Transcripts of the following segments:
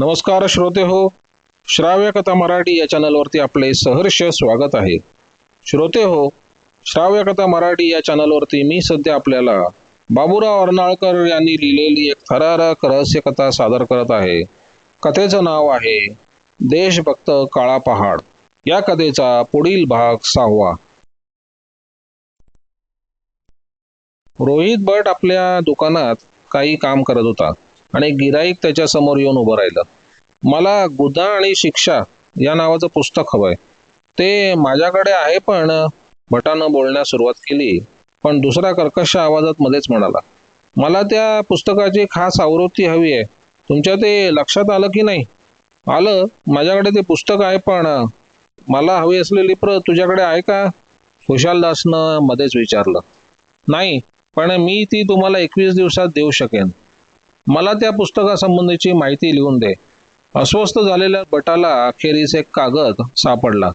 नमस्कार श्रोते हो श्राव्य कथा मराठी या चॅनलवरती आपले सहर्ष स्वागत आहे. श्रोते हो श्राव्य कथा मराठी या चॅनलवरती मी सध्या आपल्याला बाबूराव अर्नाळकर यांनी लिहिलेली एक थरारक रहस्य कथा सादर करत आहे. कथेचं नाव आहे देशभक्त काळा पहाड. या कथेचा पुढील भाग सहावा. रोहित भट आपल्या दुकानात काही काम करत होता. आणि गिराईक त्याच्यासमोर येऊन उभं राहिलं. मला गुदा आणि शिक्षा या नावाचं पुस्तक हवंय. ते माझ्याकडे आहे पण भटानं बोलण्यास सुरुवात केली पण दुसरा कर्कश आवाजात मध्येच म्हणाला मला त्या पुस्तकाची खास आवृत्ती हवी आहे. तुमच्या ते लक्षात आलं की नाही? आलं. माझ्याकडे ते पुस्तक आहे पण मला हवी असलेली प्रत तुझ्याकडे आहे का? खुशालदासनं मध्येच विचारलं नाही पण मी ती तुम्हाला एकवीस दिवसात देऊ शकेन. मला त्या पुस्तकासंबंधीची माहिती लिहून दे. अस्वस्थ झालेल्या बटाला अखेरीस एक कागद सापडला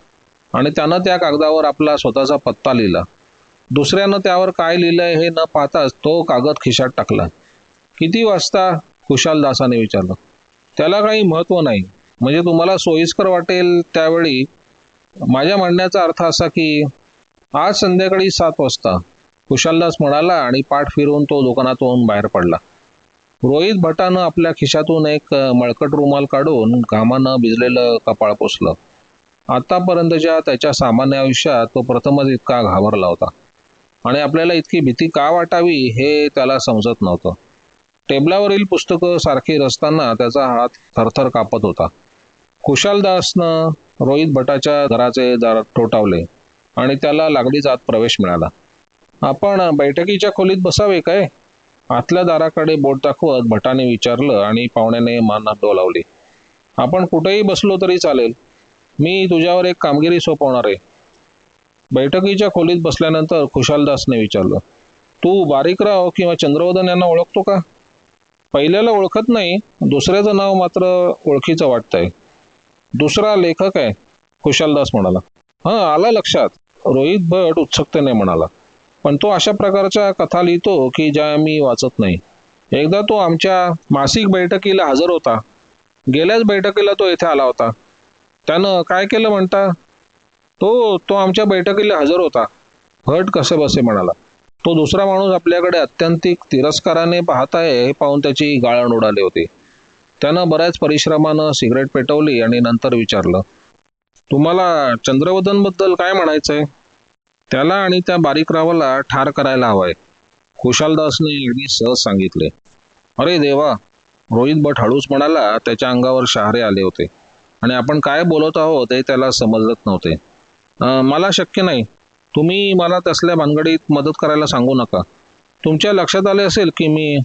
आणि त्यानं त्या कागदावर आपला स्वतःचा पत्ता लिहिला. दुसऱ्यानं त्यावर काय लिहिलंय हे न पाहताच तो कागद खिशात टाकला. किती वाजता? खुशालदासाने विचारलं. त्याला काही महत्त्व नाही. म्हणजे तुम्हाला सोयीस्कर वाटेल त्यावेळी. माझ्या म्हणण्याचा अर्थ असा की आज संध्याकाळी सात वाजता. कुशालदास म्हणाला आणि पाठ फिरवून तो दुकानातून बाहेर पडला. रोहित भटानं आपल्या खिशातून एक मळकट रुमाल काढून घामानं भिजलेलं कपाळ पुसलं. आतापर्यंतच्या त्याच्या सामान्य आयुष्यात तो प्रथमच इतका घाबरला होता. आणि आपल्याला इतकी भीती का वाटावी हे त्याला समजत नव्हतं. टेबलावरील पुस्तकं सारखी रचताना त्याचा हात थरथर कापत होता. कुशालदासनं रोहित भटाच्या घराचे दार ठोठावले आणि त्याला लागलीच आत प्रवेश मिळाला. आपण बैठकीच्या खोलीत बसावे काय? आतल्या दाराकडे बोट दाखवत भटाने विचारलं आणि पाहुण्याने मान डोलावली. आपण कुठेही बसलो तरी चालेल. मी तुझ्यावर एक कामगिरी सोपवणार आहे. बैठकीच्या खोलीत बसल्यानंतर खुशालदासने विचारलं तू बारीकराव किंवा चंद्रवदन यांना ओळखतो का? पहिल्याला ओळखत नाही दुसऱ्याचं नाव मात्र ओळखीचं वाटतंय. दुसरा लेखक आहे खुशालदास म्हणाला. हां आला लक्षात. रोहित भट उत्सुकतेने म्हणाला. पण तो अशा प्रकारच्या कथा लिहितो की ज्या मी वाचत नाही. एकदा तो आमच्या मासिक बैठकीला हजर होता. गेल्याच बैठकीला तो येथे आला होता. त्यानं काय केलं म्हणता? तो तो आमच्या बैठकीला हजर होता. भट कसे बसे म्हणाला. तो दुसरा माणूस आपल्याकडे अत्यंतिक तिरस्काराने पाहत आहे हे पाहून त्याची गाळण उडाली होती. त्यानं बऱ्याच परिश्रमानं सिगरेट पेटवली आणि नंतर विचारलं तुम्हाला चंद्रवदनबद्दल काय म्हणायचंय? त्याला आणि त्या बारीकरावाला ठार करायला हवाय. खुशालदासने अगदी सहज सांगितले. अरे देवा रोहित भट हळूच म्हणाला त्याच्या अंगावर शहारे आले होते. आणि आपण काय बोलत आहोत हे त्याला समजत नव्हते. मला शक्य नाही. तुम्ही मला तसल्या भानगडीत मदत करायला सांगू नका. तुमच्या लक्षात आले असेल की मी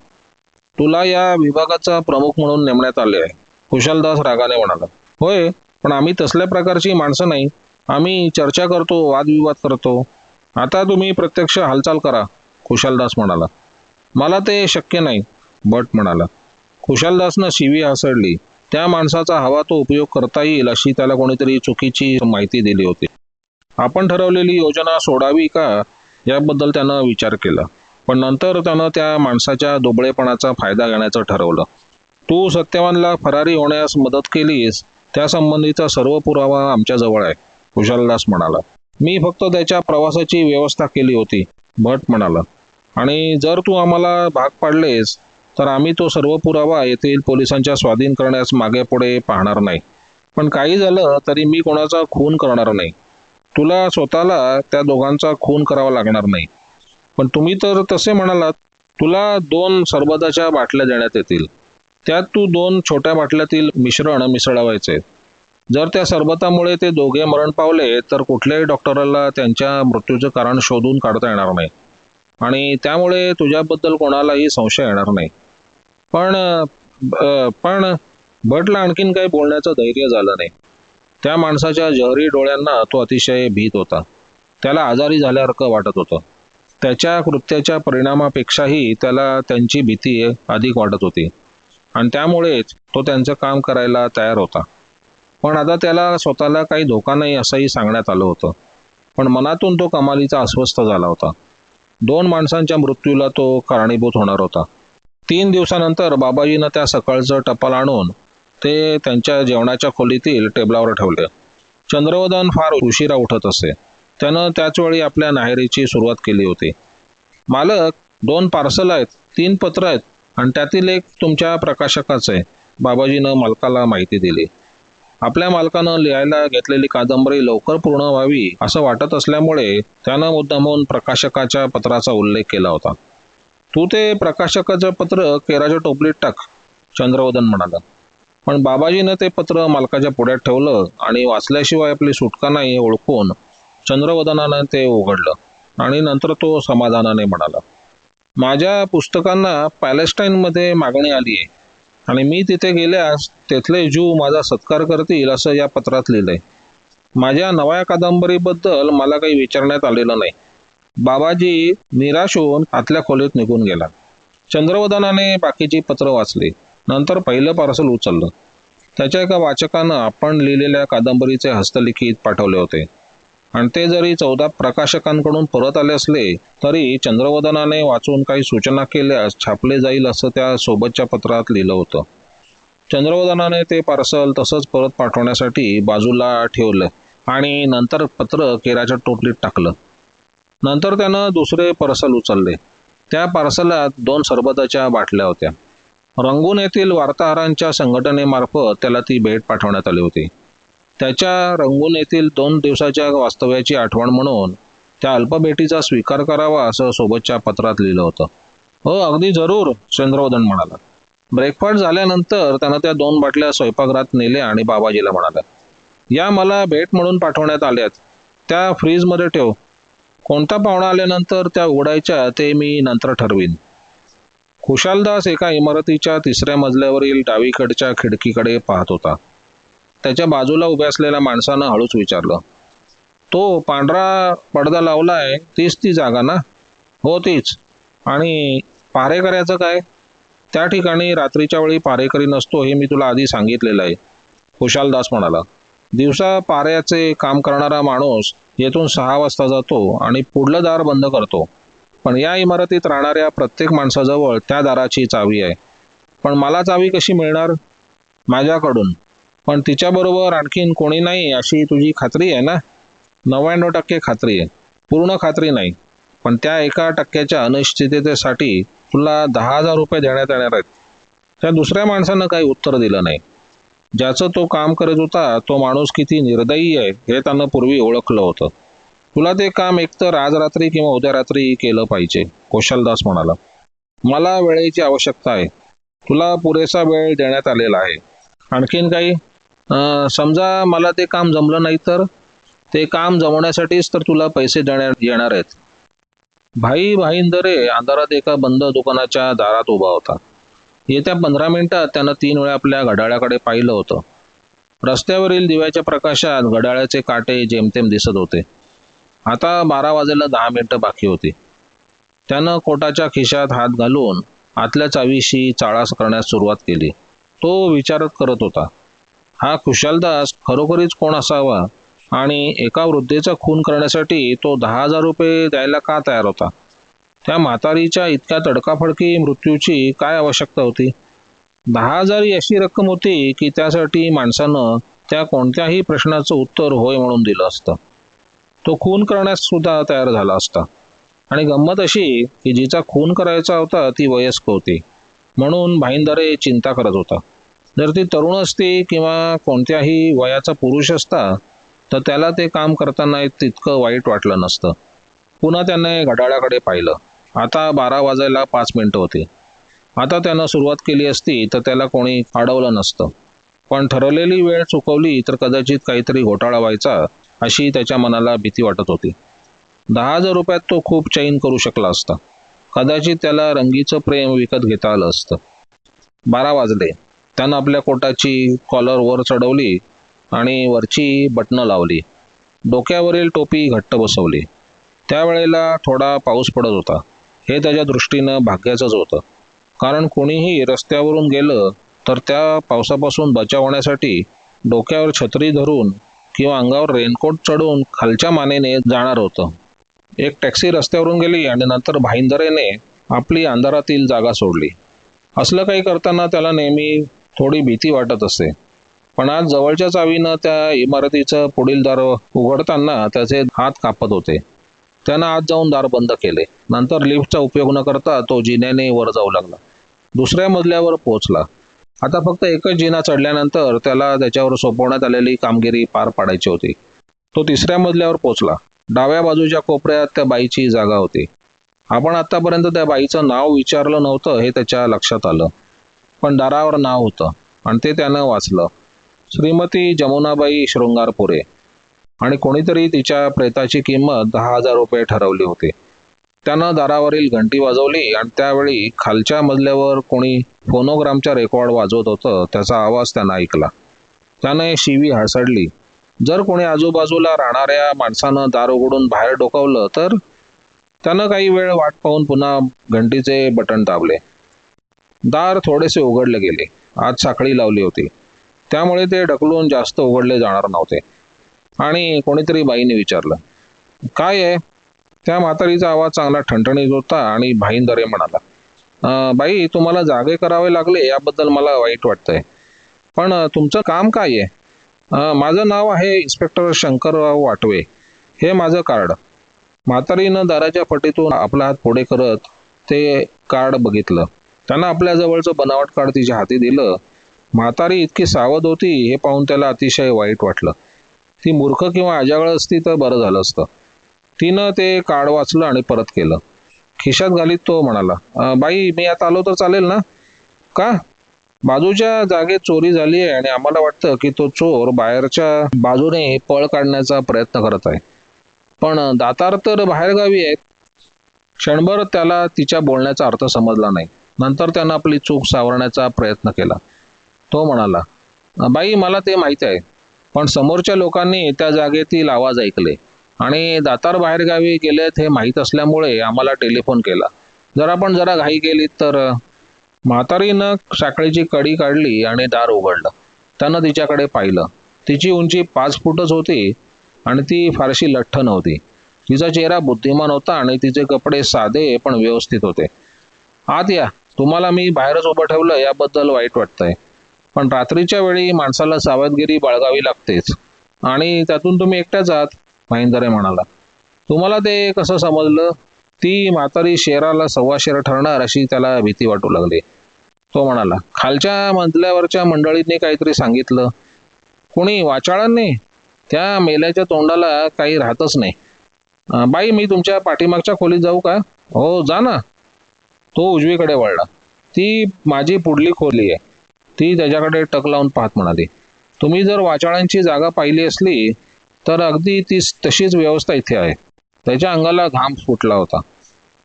तुला या विभागाचा प्रमुख म्हणून नेमण्यात आले आहे. कुशालदास रागाने म्हणाला. होय पण आम्ही तसल्या प्रकारची माणसं नाही. आम्ही चर्चा करतो वादविवाद करतो. आता तुम्ही प्रत्यक्ष हालचाल करा कुशालदास म्हणाला. मला ते शक्य नाही भट म्हणाला. कुशालदासनं शिवी हसडली. त्या माणसाचा हवा तो उपयोग करता येईल अशी त्याला कोणीतरी चुकीची माहिती दिली होती. आपण ठरवलेली योजना सोडावी का याबद्दल त्यानं विचार केला. पण नंतर त्यानं त्या माणसाच्या दुबळेपणाचा फायदा घेण्याचं ठरवलं. तू सत्यवानला फरारी होण्यास मदत केलीस त्यासंबंधीचा सर्व पुरावा आमच्याजवळ आहे. कुशालदास म्हणाला मी फक्त त्याच्या प्रवासाची व्यवस्था केली होती भट म्हणाला. आणि जर तू आम्हाला भाग पाडलेस तर आम्ही तो सर्व पुरावा येथील पोलिसांच्या स्वाधीन करण्यास मागे पुढे पाहणार नाही. पण काही झालं तरी मी कोणाचा खून करणार नाही. तुला स्वतःला त्या दोघांचा खून करावा लागणार नाही. पण तुम्ही तर तसे म्हणालात तुला दोन सरबताच्या बाटल्या देण्यात येतील. त्यात तू दोन छोट्या बाटल्यातील मिश्रण मिसळवायचे. जर त्या सरबतामुळे ते दोघे मरण पावले तर कुठल्याही डॉक्टरला त्यांच्या मृत्यूचं कारण शोधून काढता येणार नाही. आणि त्यामुळे तुझ्याबद्दल कोणालाही संशय येणार नाही. पण पण भटला आणखीन काही बोलण्याचं धैर्य झालं नाही. त्या माणसाच्या जहरी डोळ्यांना तो अतिशय भीत होता. त्याला आजारी झाल्यासारखं वाटत होतं. त्याच्या कृत्याच्या परिणामापेक्षाही त्याला त्यांची भीती अधिक वाटत होती. आणि त्यामुळेच तो त्यांचं काम करायला तयार होता. पण आता त्याला स्वतःला काही धोका नाही असंही सांगण्यात आलं होतं. पण मनातून तो कमालीचा अस्वस्थ झाला होता. दोन माणसांच्या मृत्यूला तो कारणीभूत होणार होता. तीन दिवसानंतर बाबाजीनं त्या सकाळचं टपाल आणून ते त्यांच्या जेवणाच्या खोलीतील टेबलावर ठेवले. चंद्रवदन फार उशिरा उठत असे. त्यानं त्याचवेळी आपल्या नाहेरीची सुरुवात केली होती. मालक दोन पार्सल आहेत तीन पत्र आहेत आणि त्यातील एक तुमच्या प्रकाशकाचं आहे. बाबाजीनं मालकाला माहिती दिली. आपल्या मालकानं लिहायला घेतलेली कादंबरी लवकर पूर्ण व्हावी असं वाटत असल्यामुळे त्यानं मुद्दामून प्रकाशकाच्या पत्राचा उल्लेख केला होता. तू ते प्रकाशकाचं पत्र केराच्या टोपलीत टाक चंद्रवदन म्हणाला. पण बाबाजीनं ते पत्र मालकाच्या पुढ्यात ठेवलं आणि वाचल्याशिवाय आपली सुटका नाही ओळखून चंद्रवदनानं ते उघडलं आणि नंतर तो समाधानाने म्हणाला माझ्या पुस्तकांना पॅलेस्टाईनमध्ये मागणी आली आहे आणि मी तिथे गेल्यास तेथले ज्यू माझा सत्कार करतील असं या पत्रात लिहिलंय. माझ्या नव्या कादंबरीबद्दल मला काही विचारण्यात आलेलं नाही. बाबाजी निराश होऊन आतल्या खोलीत निघून गेला. चंद्रवदनाने बाकीची पत्र वाचली. नंतर पहिलं पार्सल उचललं. त्याच्या एका वाचकानं आपण लिहिलेल्या कादंबरीचे हस्तलिखित पाठवले होते. आणि ते जरी चौदा प्रकाशकांकडून परत आले असले तरी चंद्रवदनाने वाचून काही सूचना केल्यास छापले जाईल असं त्या सोबतच्या पत्रात लिहिलं होतं. चंद्रवदनाने ते पार्सल तसंच परत पाठवण्यासाठी बाजूला ठेवलं आणि नंतर पत्र केराच्या टोपलीत टाकलं. नंतर त्यानं दुसरे पार्सल उचलले. त्या पार्सलात दोन सरबताच्या बाटल्या होत्या. रंगून येथील वार्ताहरांच्या संघटनेमार्फत त्याला ती भेट पाठवण्यात आली होती. त्याच्या रंगून येथील दोन दिवसाच्या वास्तव्याची आठवण म्हणून त्या अल्पभेटीचा स्वीकार करावा असं सोबतच्या पत्रात लिहिलं होतं. हो अगदी जरूर चंद्रवदन म्हणाला. ब्रेकफास्ट झाल्यानंतर त्यानं त्या दोन बाटल्या स्वयंपाकघरात नेल्या आणि बाबाजीला म्हणाल्या या मला भेट म्हणून पाठवण्यात आल्यात. त्या फ्रीजमध्ये ठेव. कोणता पाहुणा आल्यानंतर त्या उघडायच्या ते मी नंतर ठरवीन. खुशालदास एका इमारतीच्या तिसऱ्या मजल्यावरील डावीकडच्या खिडकीकडे पाहत होता. त्याच्या बाजूला उभ्या असलेल्या माणसानं हळूच विचारलं तो पांढरा पडदा लावलाय तीच ती जागा ना? हो तीच. आणि पारेकऱ्याचं काय? त्या ठिकाणी रात्रीच्या वेळी पारेकरी नसतो हे मी तुला आधी सांगितलेलं आहे. खुशालदास म्हणाला दिवसा पाऱ्याचे काम करणारा माणूस येथून सहा वाजता जातो आणि पुढलं दार बंद करतो. पण या इमारतीत राहणाऱ्या प्रत्येक माणसाजवळ त्या दाराची चावी आहे. पण मला चावी कशी मिळणार? माझ्याकडून. पण तिच्याबरोबर आणखीन कोणी नाही अशी तुझी खात्री आहे ना? नव्याण्णव टक्के खात्री आहे. पूर्ण खात्री नाही. पण त्या एका टक्क्याच्या अनिश्चिततेसाठी तुला दहा हजार रुपये देण्यात येणार आहेत. त्या दुसऱ्या माणसानं काही उत्तर दिलं नाही. ज्याचं तो काम करत होता तो माणूस किती निर्दयी आहे हे त्यानं पूर्वी ओळखलं होतं. तुला ते काम एकतर आज रात्री किंवा उद्या रात्री केलं पाहिजे कौशलदास म्हणाला. मला वेळेची आवश्यकता आहे. तुला पुरेसा वेळ देण्यात आलेला आहे. आणखीन काही? समजा मला ते काम जमलं नाही तर ते काम जमवण्यासाठीच तर तुला पैसे देण्यात येणार आहेत. भाई भाईंदरे अंधारात एका बंद दुकानाच्या दारात उभा होता. येत्या पंधरा मिनिटात त्यानं तीन वेळा आपल्या घड्याळाकडे पाहिलं होतं. रस्त्यावरील दिव्याच्या प्रकाशात घड्याळाचे काटे जेमतेम दिसत होते. आता बारा वाजायला दहा मिनिटं बाकी होती. त्यानं कोटाच्या खिशात हात घालून आतल्या चावीशी चाळास करण्यास सुरुवात केली. तो विचारत करत होता. हा खुशालदास खरोखरीच कोण असावा? आणि एका वृद्धेचा खून करण्यासाठी तो दहा हजार रुपये द्यायला का तयार होता? त्या म्हातारीच्या इतक्या तडकाफडकी मृत्यूची काय आवश्यकता होती? दहा हजार ही अशी रक्कम होती की त्यासाठी माणसानं त्या कोणत्याही प्रश्नाचं उत्तर होय म्हणून दिलं असतं. तो खून करण्यास सुद्धा तयार झाला असता. आणि गंमत अशी की जिचा खून करायचा होता ती वयस्क होती. म्हणून भाईंदरे चिंता करत होता. जर ती तरुण असती किंवा कोणत्याही वयाचा पुरुष असता तर त्याला ते काम करताना तितकं वाईट वाटलं नसतं. पुन्हा त्याने घड्याळाकडे पाहिलं. आता बारा वाजायला पाच मिनटं होती. आता त्यानं सुरुवात केली असती तर त्याला कोणी अडवलं नसतं. पण ठरवलेली वेळ चुकवली तर कदाचित काहीतरी घोटाळा व्हायचा अशी त्याच्या मनाला भीती वाटत होती. दहा हजार रुपयात तो खूप चैन करू शकला असता. कदाचित त्याला रंगीचं प्रेम विकत घेता आलं असतं. बारा वाजले. त्यानं आपल्या कोटाची कॉलर वर चढवली आणि वरची बटणं लावली. डोक्यावरील टोपी घट्ट बसवली. त्यावेळेला थोडा पाऊस पडत होता. हे त्याच्या दृष्टीनं भाग्याचंच होतं. कारण कोणीही रस्त्यावरून गेलं तर त्या पावसापासून बचाव होण्यासाठी डोक्यावर छत्री धरून किंवा अंगावर रेनकोट चढून खालच्या मानेने जाणार होतं. एक टॅक्सी रस्त्यावरून गेली आणि नंतर भाईंदरेने आपली अंधारातील जागा सोडली. असलं काही करताना त्याला नेहमी थोडी भीती वाटत असे. पण आज जवळच्या चावीनं त्या इमारतीचं पुढील दार उघडताना त्याचे हात कापत होते. त्यानं आत जाऊन दार बंद केले. नंतर लिफ्टचा उपयोग न करता तो जिन्याने वर जाऊ लागला. दुसऱ्या मजल्यावर पोहोचला. आता फक्त एकच जिना चढल्यानंतर त्याला त्याच्यावर सोपवण्यात आलेली कामगिरी पार पाडायची होती. तो तिसऱ्या मजल्यावर पोहोचला. डाव्या बाजूच्या कोपऱ्यात त्या बाईची जागा होती. आपण आतापर्यंत त्या बाईचं नाव विचारलं नव्हतं हे त्याच्या लक्षात आलं. पण दारावर नाव होतं. आणि ते त्यानं वाचलं. श्रीमती जमुनाबाई शृंगारपुरे. आणि कोणीतरी तिच्या प्रेताची किंमत दहा हजार रुपये ठरवली होती. त्यानं दारावरील घंटी वाजवली आणि त्यावेळी खालच्या मजल्यावर कोणी फोनोग्रामचा रेकॉर्ड वाजवत होतं त्याचा आवाज त्यानं ऐकला. त्यानं शिवी हसडली. जर कोणी आजूबाजूला राहणाऱ्या माणसानं दार उघडून बाहेर डोकावलं तर त्यानं काही वेळ वाट पाहून पुन्हा घंटीचे बटन दाबले. दार थोडेसे उघडले गेले. आज साखळी लावली होती. त्यामुळे ते ढकलून जास्त उघडले जाणार नव्हते. आणि कोणीतरी बाईने विचारलं काय आहे? त्या म्हातारीचा आवाज चांगला ठणठणीत होता आणि भाईंदरे म्हणाला बाई तुम्हाला जागे करावे लागले याबद्दल मला वाईट वाटतंय. पण तुमचं काम काय आहे? माझं नाव आहे इन्स्पेक्टर शंकरराव वाटवे. हे माझं कार्ड. म्हातारीनं दाराच्या पटीतून आपला हात पुढे करत ते कार्ड बघितलं. त्यानं आपल्या जवळचं बनावट कार्ड तिच्या हाती दिलं. म्हातारी इतकी सावध होती हे पाहून त्याला अतिशय वाईट वाटलं. ती मूर्ख किंवा अजागळ असती तर बरं झालं असतं. तिनं ते कार्ड वाचलं आणि परत केलं. खिशात घालीत तो म्हणाला बाई मी आता आलो तर चालेल ना? का? बाजूच्या जागेत चोरी झाली आहे आणि आम्हाला वाटतं की तो चोर बाहेरच्या बाजूने पळ काढण्याचा प्रयत्न करत आहे. पण दातार तर बाहेरगावी आहेत. क्षणभर त्याला तिच्या बोलण्याचा अर्थ समजला नाही. नंतर त्यानं आपली चूक सावरण्याचा प्रयत्न केला. तो म्हणाला बाई मला ते माहीत आहे पण समोरच्या लोकांनी त्या जागेतील आवाज ऐकले आणि दातार बाहेरगावी गेलेत हे माहीत असल्यामुळे आम्हाला टेलिफोन केला. जर आपण जरा घाई गेली तर म्हातारीनं साखळीची कडी काढली आणि दार उघडलं. त्यानं तिच्याकडे पाहिलं. तिची उंची पाच फूटच होती आणि ती फारशी लठ्ठ नव्हती. तिचा चेहरा बुद्धिमान होता आणि तिचे कपडे साधे पण व्यवस्थित होते. आत या. तुम्हाला मी बाहेरच उभं ठेवलं याबद्दल वाईट वाटतंय. पण रात्रीच्या वेळी माणसाला सावधगिरी बाळगावी लागतेच. आणि त्यातून तुम्ही एकट्याच आहात महिंदरे म्हणाला. तुम्हाला ते कसं समजलं? ती म्हातारी शेराला सव्वा शेर ठरणार अशी त्याला भीती वाटू लागली. तो म्हणाला खालच्या मजल्यावरच्या मंडळींनी काहीतरी सांगितलं. कोणी? वाचाळांनी? त्या मेल्याच्या तोंडाला काही राहतच नाही. बाई मी तुमच्या पाठीमागच्या खोलीत जाऊ का? हो जा ना. तो उजवीकडे वळला. ती माझी पुढली खोली आहे. ती त्याच्याकडे टक लावून पाहत म्हणाली तुम्ही जर वाचाळांची जागा पाहिली असली तर अगदी ती तशीच व्यवस्था इथे आहे. त्याच्या अंगाला घाम फुटला होता.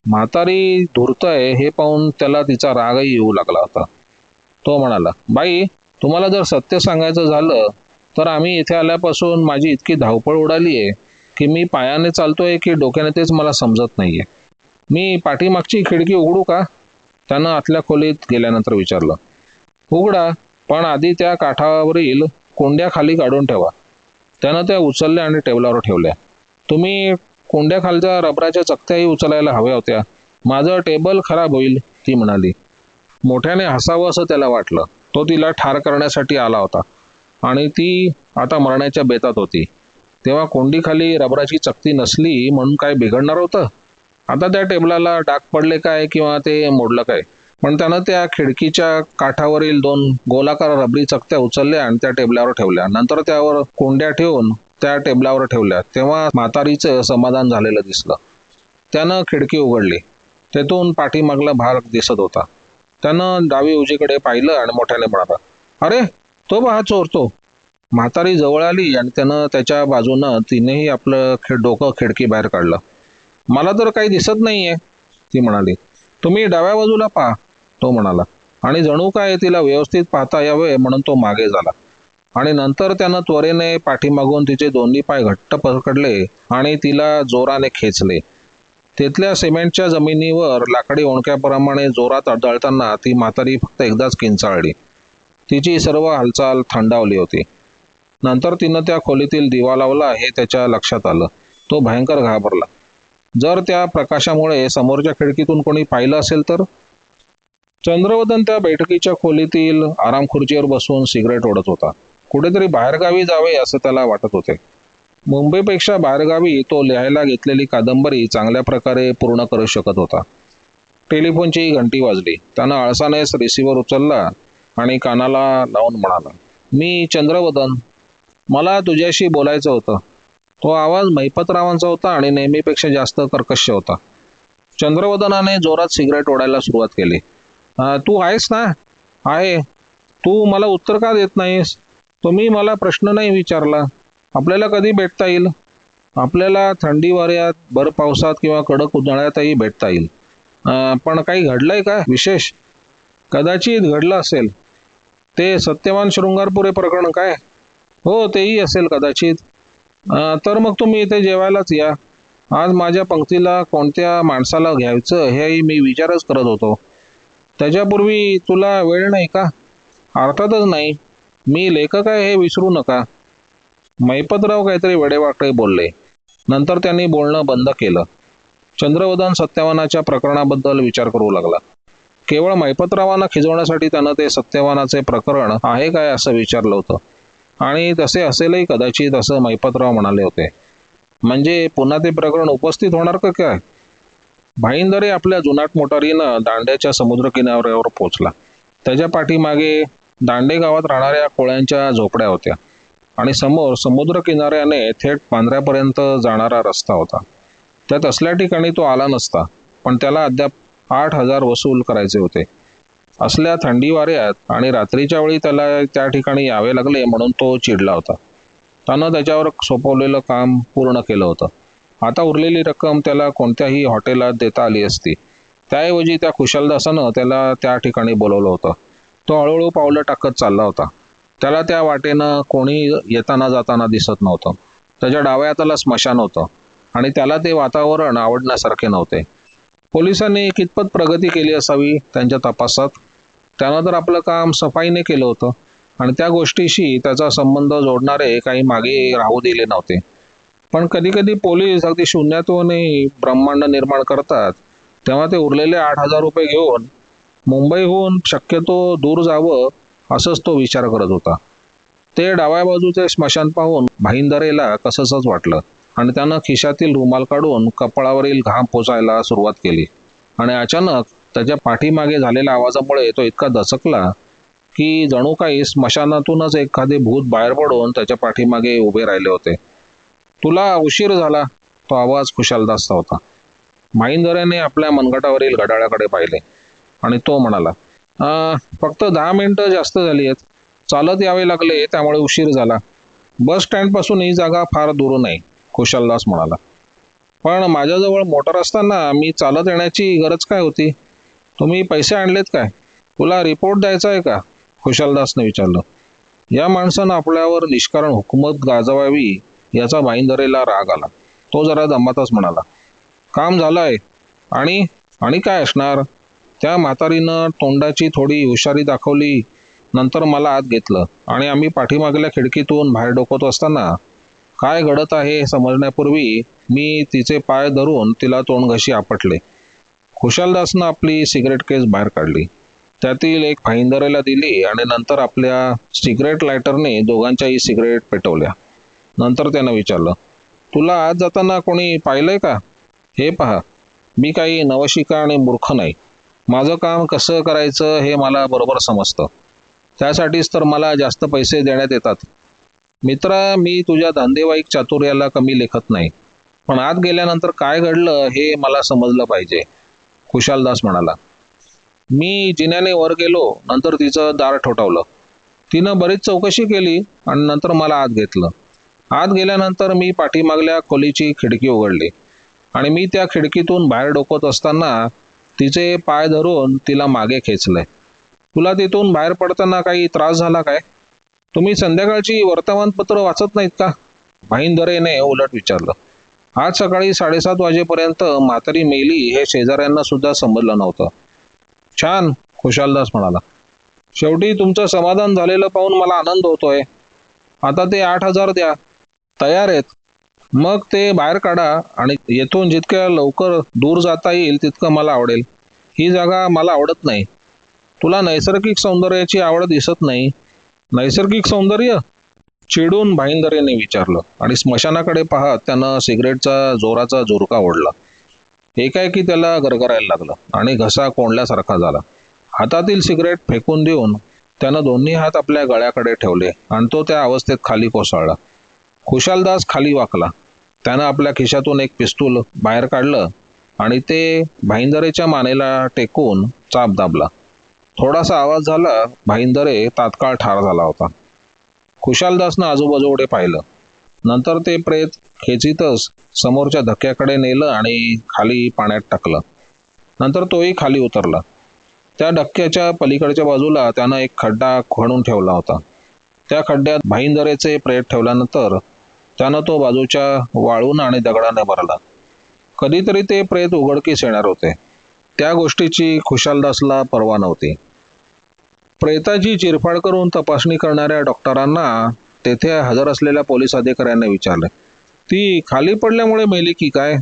म्हातारी धूर्त आहे हे पाहून त्याला तिचा रागही येऊ लागला होता. तो म्हणाला बाई तुम्हाला जर सत्य सांगायचं झालं तर आम्ही इथे आल्यापासून माझी इतकी धावपळ उडाली आहे की मी पायाने चालतोय की डोक्याने तेच मला समजत नाहीये. मी पाठीमागची खिडकी उघडू का? त्यानं आतल्या खोलीत गेल्यानंतर विचारलं. उघडा पण आधी त्या काठावरील कोंड्या खाली काढून ठेवा. त्यानं त्या उचलल्या आणि टेबलावर ठेवल्या. तुम्ही कोंड्या खालच्या रबराच्या चकत्याही उचलायला हव्या होत्या. माझं टेबल खराब होईल ती म्हणाली. मोठ्याने हसावं असं त्याला वाटलं. तो तिला ठार करण्यासाठी आला होता. आणि ती आता मरण्याच्या बेतात होती. तेव्हा कोंडीखाली रबराची चकती नसली म्हणून काय बिघडणार होतं? आता त्या टेबलाला डाग पडले काय किंवा ते मोडलं काय? पण त्यानं त्या खिडकीच्या काठावरील दोन गोलाकार रबरी चकत्या उचलल्या आणि त्या टेबलावर ठेवल्या. नंतर त्यावर कोंड्या ठेवून त्या टेबलावर ठेवल्या. तेव्हा म्हातारीचं समाधान झालेलं दिसलं. त्यानं खिडकी उघडली. तेथून पाठीमागला भाग दिसत होता. त्यानं डावी उजीकडे पाहिलं आणि मोठ्याने म्हणाला अरे तो पहा चोरतो म्हातारी जवळ आली आणि त्यानं त्याच्या बाजूनं तिनेही आपलं डोकं खिडकी बाहेर काढलं. मला तर काही दिसत नाहीये ती म्हणाली. तुम्ही डाव्या बाजूला पहा तो म्हणाला. आणि जणू काय तिला व्यवस्थित पाहता यावे म्हणून तो मागे झाला. आणि नंतर त्यानं त्वरेने पाठीमागून तिचे दोन्ही पाय घट्ट पकडले आणि तिला जोराने खेचले. तिथल्या सिमेंटच्या जमिनीवर लाकडी ओणक्याप्रमाणे जोरात अडळताना ती म्हातारी फक्त एकदाच किंचाळली. तिची सर्व हालचाल थंडावली होती. नंतर तिनं त्या खोलीतील दिवा लावला हे त्याच्या लक्षात आलं. तो भयंकर घाबरला. जर त्या प्रकाशामुळे समोरच्या खिडकीतून कोणी पाहिलं असेल तर? चंद्रवदन त्या बैठकीच्या खोलीतील आराम खुर्चीवर बसून सिगरेट ओढत होता. कुठेतरी बाहेरगावी जावे असं त्याला वाटत होते. मुंबईपेक्षा बाहेरगावी तो लिहायला घेतलेली कादंबरी चांगल्या प्रकारे पूर्ण करू शकत होता. टेलिफोनची घंटी वाजली. त्यानं आळसानेच रिसिव्हर उचलला आणि कानाला लावून म्हणाला मी चंद्रवदन. मला तुझ्याशी बोलायचं होतं. तो आवाज मैपतरावांचा होता आणि नेहमीपेक्षा जास्त कर्कश होता. चंद्रवदनाने जोरात सिगरेट ओढायला सुरुवात केली. तू आहेस ना? आहे. तू मला उत्तर का देत नाहीस? तुम्ही मला प्रश्न नाही विचारला. आपल्याला कधी भेटता येईल? आपल्याला थंडी वाऱ्यात भर पावसात किंवा कडक उन्हाळ्यातही भेटता येईल. पण काही घडलंय का विशेष? कदाचित घडलं असेल. ते सत्यवान शृंगारपुरे प्रकरण काय? हो तेही असेल कदाचित. तर मग तुम्ही इथे जेवायलाच या. आज माझ्या पंक्तीला कोणत्या माणसाला घ्यायचं हेही मी विचारच करत होतो. त्याच्यापूर्वी तुला वेळ नाही का? अर्थातच नाही. मी लेखक आहे हे विसरू नका. मैपतराव काहीतरी वेडेवाकडे बोलले. नंतर त्यांनी बोलणं बंद केलं. चंद्रवदन सत्यवानाच्या प्रकरणाबद्दल विचार करू लागला. केवळ मैपतरावांना खिजवण्यासाठी त्यानं ते सत्यवानाचे प्रकरण आहे काय असं विचारलं होतं. आणि तसे असेलही कदाचित असं मैपतराव म्हणाले होते. म्हणजे पुन्हा ते प्रकरण उपस्थित होणार का काय? भाईंदरे आपल्या जुनाट मोटारीनं दांड्याच्या समुद्र किनाऱ्यावर पोहोचला त्याच्या पाठीमागे दांडे गावात राहणाऱ्या कोळ्यांच्या झोपड्या होत्या आणि समोर समुद्र किनाऱ्याने थेट पांढऱ्यापर्यंत जाणारा रस्ता होता. त्यात असल्या ठिकाणी तो आला नसता पण त्याला अद्याप आठ हजार वसूल करायचे होते. असल्या थंडी वाऱ्यात आणि रात्रीच्या वेळी त्याला त्या ठिकाणी यावे लागले म्हणून तो चिडला होता. त्यानं त्याच्यावर सोपवलेलं काम पूर्ण केलं होतं. आता उरलेली रक्कम त्याला कोणत्याही हॉटेलात देता आली असती. त्याऐवजी त्या कुशलदासानं त्याला त्या ठिकाणी बोलवलं होतं. तो हळूहळू पावलं टाकत चालला होता. त्याला त्या वाटेनं कोणी येताना जाताना दिसत नव्हतं. त्याच्या डाव्या हाताला स्मशान होतं आणि त्याला ते वातावरण आवडण्यासारखे नव्हते. पोलिसांनी कितपत प्रगती केली असावी त्यांच्या तपासात? त्यानं तर आपलं काम सफाईने केलं होतं. आणि त्या गोष्टीशी त्याचा संबंध जोडणारे काही मागे राहू दिले नव्हते. पण कधी कधी पोलीस अगदी शून्यातूनही ब्रह्मांड निर्माण करतात. तेव्हा ते उरलेले आठ हजार रुपये घेऊन मुंबईहून शक्यतो दूर जावं असंच तो विचार करत होता. ते डाव्या बाजूचे स्मशान पाहून भाईंदरेला कसंच वाटलं. आणि त्यानं खिशातील रुमाल काढून कपाळावरील घाम पोचायला सुरुवात केली. आणि अचानक त्याच्या पाठीमागे झालेल्या आवाजामुळे तो इतका दचकला की जणू काही स्मशानातूनच एखादे भूत बाहेर पडून त्याच्या पाठीमागे उभे राहिले होते. तुला उशीर झाला. तो आवाज खुशालदासचा होता. माईंदऱ्याने आपल्या मनगटावरील घड्याळाकडे पाहिले आणि तो म्हणाला फक्त दहा मिनिटं जास्त झाली आहेत चालत यावे लागले त्यामुळे उशीर झाला. बस स्टँडपासून ही जागा फार दूर नाही खुशालदास म्हणाला. पण माझ्याजवळ मोटर असताना मी चालत येण्याची गरज काय होती? तुम्ही पैसे आणलेत काय? तुला रिपोर्ट द्यायचा आहे का? खुशालदासने विचारलं. या माणसानं आपल्यावर निष्कारण हुकूमत गाजवावी याचा भाईंदरेला राग आला. तो जरा दमातच म्हणाला काम झालंय. आणि आणि काय असणार? त्या म्हातारीनं तोंडाची थोडी हुशारी दाखवली नंतर मला आत घेतलं. आणि आम्ही पाठीमागल्या खिडकीतून बाहेर डोकत असताना काय घडत आहे हे समजण्यापूर्वी मी तिचे पाय धरून तिला तोंड घशी आपटले. खुशालदासनं आपली सिगरेट केस बाहेर काढली. त्यातील एक फाईंदरेला दिली आणि नंतर आपल्या सिगरेट लायटरने दोघांच्याही सिगरेट पेटवल्या. नंतर त्यानं विचारलं तुला आज जाताना कोणी पाहिलंय का? हे पहा मी काही नवशिका आणि मूर्ख नाही. माझं काम कसं करायचं हे मला बरोबर समजतं. त्यासाठीच तर मला जास्त पैसे देण्यात येतात. मित्रा मी तुझ्या धंदेवाईक चातुर्याला कमी लेखत नाही. पण आत गेल्यानंतर काय घडलं हे मला समजलं पाहिजे. खुशालदास म्हणाला मी जिन्याने वर गेलो नंतर तिचं दार ठोठावलं. तिनं बरीच चौकशी केली आणि नंतर मला आत घेतलं. आत गेल्यानंतर मी पाठीमागल्या खोलीची खिडकी उघडली आणि मी त्या खिडकीतून बाहेर डोकत असताना तिचे पाय धरून तिला मागे खेचले. तुला तिथून बाहेर पडताना काही त्रास झाला काय? तुम्ही संध्याकाळची वर्तमानपत्र वाचत नाहीत का? भाईंदरेने उलट विचारलं. आज सकाळी साडेसात वाजेपर्यंत म्हातारी मेली हे शेजाऱ्यांना सुद्धा समजलं नव्हतं. छान खुशालदास म्हणाला. शेवटी तुमचं समाधान झालेलं पाहून मला आनंद होतोय. आता ते आठ हजार द्या. तयार आहेत. मग ते बाहेर काढा आणि येथून जितक्या लवकर दूर जाता येईल तितकं मला आवडेल. ही जागा मला आवडत नाही. तुला नैसर्गिक सौंदर्याची आवड दिसत नाही. नैसर्गिक सौंदर्य? चिडून भाईंदरेने विचारलं आणि स्मशानाकडे पाहत त्यानं सिगरेटचा जोराचा झुरका ओढला. एकाएकी त्याला गरगरायला लागलं आणि घसा कोंडल्यासारखा झाला. हातातील सिगरेट फेकून देऊन त्यानं दोन्ही हात आपल्या गळ्याकडे ठेवले आणि तो त्या अवस्थेत खाली कोसळला. खुशालदास खाली वाकला. त्यानं आपल्या खिशातून एक पिस्तूल बाहेर काढलं आणि ते भाईंदरेच्या मानेला टेकून चाप दाबला. थोडासा आवाज झाला भाईंदरे तात्काळ ठार झाला होता. खुशालदासनं आजूबाजूकडे पाहिलं. नंतर ते प्रेत खेचीतच समोरच्या धक्क्याकडे नेलं आणि खाली पाण्यात टाकलं. नंतर तोही खाली उतरला. त्या डक्क्याच्या पलीकडच्या बाजूला त्यानं एक खड्डा खणून ठेवला होता. त्या खड्ड्यात भाईंदरेचे प्रेत ठेवल्यानंतर त्यानं तो बाजूच्या वाळून आणि दगडाने भरला. कधीतरी ते प्रेत उघडकीस येणार होते. त्या गोष्टीची खुशालदासला पर्वा नव्हती. प्रेताची चिरफाड करून तपासणी करणाऱ्या डॉक्टरांना तेथे हजर असलेल्या पोलीस अधिकाऱ्यांना विचारले. ती खाली पडल्यामुळे मेली की काय?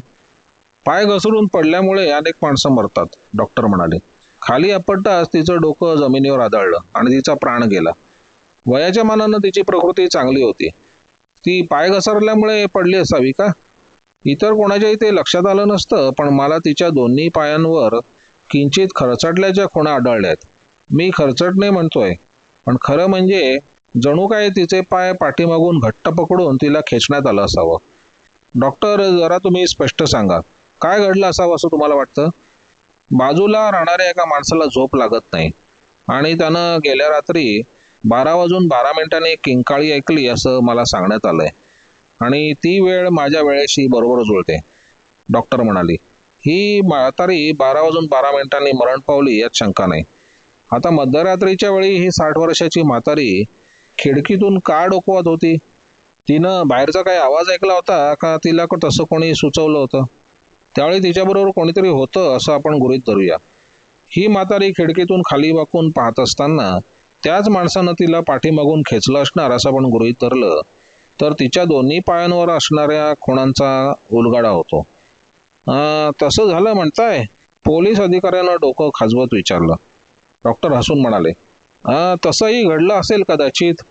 पाय घसरून पडल्यामुळे अनेक माणसं मरतात डॉक्टर म्हणाले. खाली आपटताच तिचं डोकं जमिनीवर आदळलं आणि तिचा प्राण गेला. वयाच्या मानानं तिची प्रकृती चांगली होती. ती पाय घसरल्यामुळे पडली असावी का? इतर कोणाच्याही ते लक्षात आलं नसतं पण मला तिच्या दोन्ही पायांवर किंचित खरचटल्याच्या खुणा आढळल्यात मी खरचटणे म्हणतोय. पण खरं म्हणजे जणू काय तिचे पाय पाठीमागून घट्ट पकडून तिला खेचण्यात आलं असावं. डॉक्टर जरा तुम्ही स्पष्ट सांगा. काय घडलं असावं असं तुम्हाला वाटतं? बाजूला राहणाऱ्या एका माणसाला झोप लागत नाही. आणि त्यानं गेल्या रात्री बारा वाजून बारा मिनिटांनी किंकाळी ऐकली असं मला सांगण्यात आलंय. आणि ती वेळ माझ्या वेळेशी बरोबर जुळते. डॉक्टर म्हणाली ही म्हातारी बारा वाजून बारा मिनिटांनी मरण पावली यात शंका नाही. आता मध्यरात्रीच्या वेळी ही साठ वर्षाची म्हातारी खिडकीतून का डोकवत होती? तिनं बाहेरचा काही आवाज ऐकला होता का तिला तसं कोणी सुचवलं होतं? त्यावेळी तिच्याबरोबर कोणीतरी होतं असं आपण गृहीत धरूया. ही म्हातारी खिडकीतून खाली वाकून पाहत असताना त्याच माणसानं तिला पाठीमागून खेचलं असणार असं आपण गृहीत धरलं. तर तिच्या दोन्ही पायांवर असणाऱ्या खुणांचा उलगाडा होतो. तसं झालं म्हणताय पोलीस अधिकाऱ्यानं डोकं खाजवत विचारलं. डॉक्टर हसून म्हणाले तसंही घडलं असेल कदाचित.